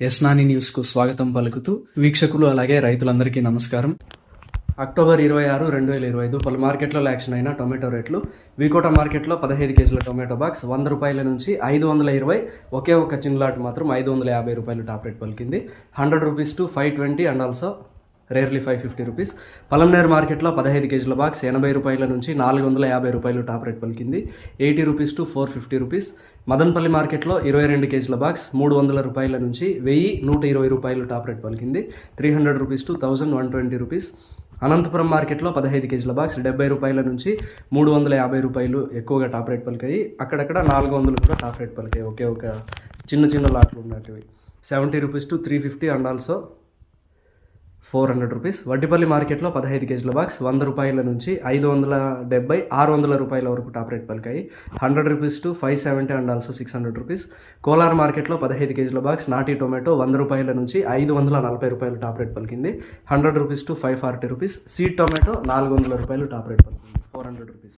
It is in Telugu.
యస్నాని న్యూస్కు స్వాగతం పలుకుతూ వీక్షకులు అలాగే రైతులందరికీ నమస్కారం. అక్టోబర్ ఇరవై ఆరు రెండు వేల ఇరవై ఐదు పలు మార్కెట్లో యాక్షన్ అయిన టొమాటో రేట్లు. వికోట మార్కెట్లో పదహైదు కేజీల టొమాటో బాక్స్ వంద రూపాయల నుంచి ఐదు వందల ఇరవై ఒకే ఒక చిన్న లాట్ మాత్రం ఐదు వందల యాభై రూపాయలు టాప్ రేట్ పలికింది. Hundred rupees to five twenty and also rarely five fifty rupees. Palamaner మార్కెట్లో పదహైదు కేజీల బాక్స్ ఎనభై రూపాయల నుంచి నాలుగు వందల యాభై రూపాయలు టాప్ రేట్ పలికింది. Eighty rupees to four fifty rupees. Madanapalle మార్కెట్లో ఇరవై రెండు కేజీల బాక్స్ మూడు వందల రూపాయల నుంచి వెయ్యి నూట ఇరవై రూపాయలు టాప్ రేట్ పలికింది. Three hundred rupees to thousand one twenty rupees. Anantapuram మార్కెట్లో పదహైదు కేజీల బాక్స్ డెబ్బై రూపాయల నుంచి మూడు వందల యాభై రూపాయలు ఎక్కువగా టాప్ రేట్ పలికాయి. అక్కడక్కడ నాలుగు వందలు కూడా టాప్ రేట్ పలికాయి. ఒకే ఒక చిన్న చిన్న లాట్లు ఉన్నటివి. Seventy rupees to three fifty and also four hundred rupees. Vaddipalli మార్కెట్లో పదహైదు కేజీల బాక్స్ వంద రూపాయల నుంచి ఐదు వందల డెబ్బై ఆరు వందల రూపాయల వరకు top rate పలికాయి. Hundred rupees to five seventy and also six hundred rupees. Kolar మార్కెట్లో పదహైదు కేజీల బాక్స్ నాటి టొమాటో వంద రూపాయల నుంచి ఐదు వందల నలభై రూపాయలు టాప్ రేట్ పలికింది. Hundred rupees to five forty rupees. Seed tomato నాలుగు వందల రూపాయలు టాప్ రేట్ పలికింది. Four hundred rupees.